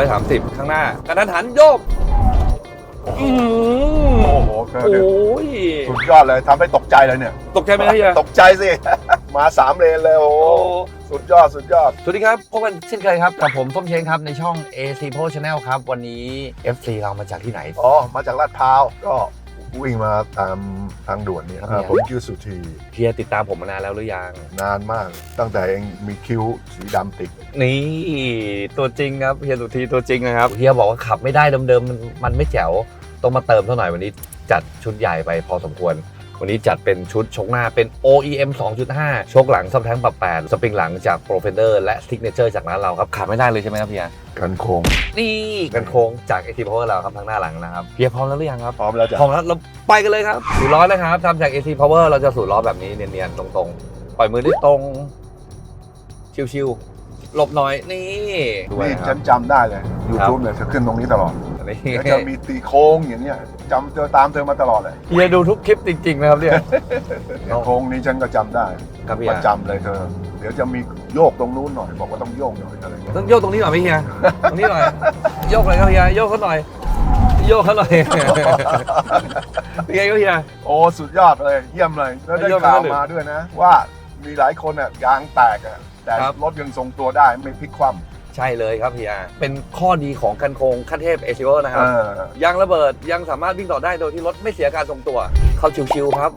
130 ข้างหน้ากระทันหันโยกอื้อหืโอ้อโหเธอโอเนี่ย้ยสุดยอดเลยทำให้ตกใจเลยเนี่ย ตกใจไหมครับเฮีย ตกใจสิ มาสามเลนเลยโอ้โหโอ้สุดยอดสุดยอด สวัสดีครับพบกันเช่นเคยครับ กับผมส้มเชงครับ ในช่อง AC Pro Channel ครับ วันนี้ FC เรามาจากที่ไหน อ๋อ มาจากลาดพร้าวก็ วิ่งมาตามทางด่วนเนี่ยครับอ่าเนี่ยผมชื่อสุธีเฮียติดตามผมมานานแล้วหรือยัง นานมาก ตั้งแต่เองมีคิ้วสีดำติด นี่ตัวจริงครับเฮียสุธีตัวจริงนะครับเฮียบอกว่าขับไม่ได้เดิมๆมันมันไม่แจ๋วต้องมาเติมเท่าหน่อยวันนี้จัดชุดใหญ่ไปพอสมควร วันนี้จัดเป็นชุดชกหน้าเป็น OEM 2.5 ชกหลังซับแท้งปรับแปดสปริงหลังจาก Pro Fender และ Signature จากร้านเราครับขาดไม่ได้เลยใช่ไหมครับเฮียกันโค้งนี่กันโค้งจาก AC Power เราครับทางหน้าหลังนะครับเฮียพร้อมแล้วหรือยังครับพร้อมแล้วจ้ะพร้อมแล้วเราไปกันเลยครับสูดล้อนะครับทำจาก AC Power เราจะสูดล้อแบบนี้เนียนๆตรงๆ ปล่อยมือได้ตรงชิวๆหลบหน่อยนี่ด้วยนี่นะคฉัรับ นจำได้เลยยูทูบเนี่ยเธอขึ้นตรงนี้ตลอดนี่ แล้วจะมีตีโค้งอย่างเนี้ย จำเจอตามเธอมาตลอดเลยเฮียดูทุกคลิปจริงๆนะครับเนี่ยโค้งนี้ฉันก็จำได้ครับพี่ปอาระจำเลยเธอ เดี๋ยวจะมีโยกตรงนู้นหน่อย บอกว่าต้องโยกหน่อยอะไรอย่างเงี้ยต้องโยกตรงนี้หน่อยไหมเฮีย ตรงนี้หน่อย โยกเลยครับเฮีย โยกเขาหน่อย โยกเขาหน่อยเป็นไงครับเฮีย โอ้สุดยอดเลยเยี่ยมเลย แล้วได้เยี่ยมข่าวเลยมาด้วยนะ ว่ามีหลายคนอะยางแตกอะแต่ครับ รถยังทรงตัวได้ไม่พลิกคว่ ใช่เลยครับเฮียเป็นข้อดีของกันโคงขั้นเทพเอชิโอนะำครับเออยางระเบิดยังสามารถวิ่งต่อได้โดยที่รถไม่เสียการทรงตัว เข้าชิวๆครับ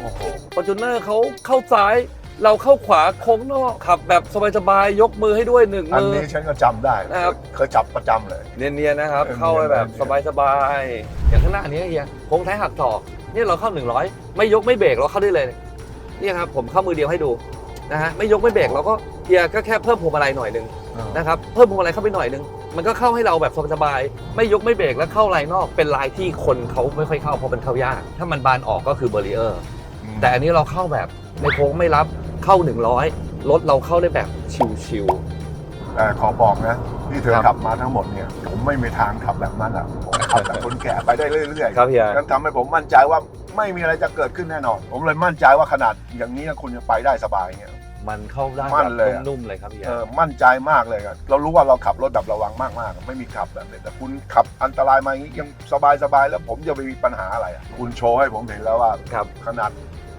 โอ้โหฟอร์จูเนอร์เขาเข้าซ้ายเราเข้าขวาโค้งนอกขับแบบสบายๆยกมือให้ด้วยหนึ่งอันมือนี้ฉันก็จำได้นะครับเคยจับประจำเลย เนียนๆนะครับเออเข้าไปแบบเนียนๆสบายๆอย่างข้างหน้านี้เฮียโค้งท้ายหักศอกเนี่ยเราเข้า 100 ไม่ยกไม่เบรกเราเข้าได้เลยเนี่ยครับผมเข้ามือเดียวให้ดูนะฮะไม่ยกไม่เบรกเราก็เฮียก็แค่เพิ่มพวงมาลัยหน่อยหนึง นะครับเพิ่มพวงมาลัยเข้าไปหน่อยนึงมันก็เข้าให้เราแบบสบายๆไม่ยกไม่เบรกแล้วเข้าลายนอกเป็นลายที่คนเขาไม่ค่อยเข้าเพราะมันเข้ายาก ถ้ามันบานออกก็คือเบอร์ริเออร์อืมแต่อันนี้เราเข้าแบบในโค้งไม่รับเข้า 100รถเราเข้าได้แบบชิวแต่ขอบอกนะที่เธอครับขับมาทั้งหมดเนี่ยผมไม่มีทางขับแบบนั้นอะผมขับแบบคนแก่ไปได้เรื่อยๆครับเฮียๆนั่นทำให้ผมมั่นใจว่าไม่มีอะไรจะเกิดขึ้นแน่นอน ผมเลยมั่นใจว่าขนาดอย่างนี้คุณจะไปได้สบายเงี้ย มันเข้าได้มั่แบนบเลยอะ นุ่มๆเลยครับเฮียเออมั่นใจมากเลยอะเรารู้ว่าเราขับรถแบบระวังมากๆ ไม่มีขับแบบนี้แต่คุณขับอันตรายมาอย่างนี้ยังสบายๆแล้วผมจะไปมีปัญหาอะไรอะคุณโชว์ให้ผมเห็นแล้วว่า ครับ ขนาด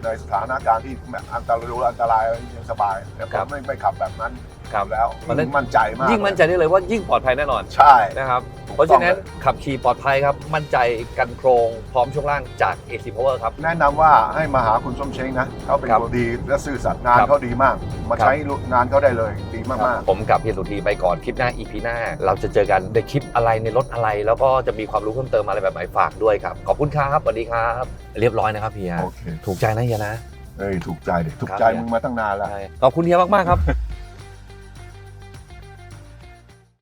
ในสถานการณ์ที่แบบอันตรายรู้อันตรายยังสบายแต่ผครัมบ ไม่ไม่ขับแบบนั้น ครับแล้วมันได้ยิ่งมั่นใจมากยิ่งมั่นใจได้เลยว่ายิ่งปลอดภัยแน่นอนใช่นะครับถูกเพราะต้ฉะองนั้นเลยขับขี่ปลอดภัยครับ มั่นใจกันโครงพร้อมช่วงล่างจาก AC Power ครับ แนะนำว่าให้มาหาคุณส้มเช้งนะเขาเป็นครับคนดีและซื่อสัตย์งานครับเขาดีมาก มาครับใช้งานเขาได้เลยดีมากผมกับเฮียสุธีไปก่อนคลิปหน้า EP หน้า เราจะเจอกันในคลิปอะไรในรถอะไร แล้วก็จะมีความรู้เพิ่มเติมอะไรแบบไหนฝากด้วยครับขอบคุณครับสวัสดีครับเรียบร้อยนะครับเฮียๆโอเคถูกใจนะเฮียนะเอ้ยถูกใจดิถูกครับใจมึงมาตั้งนานแล้วใช่ขอบคุณเฮียมากๆครับ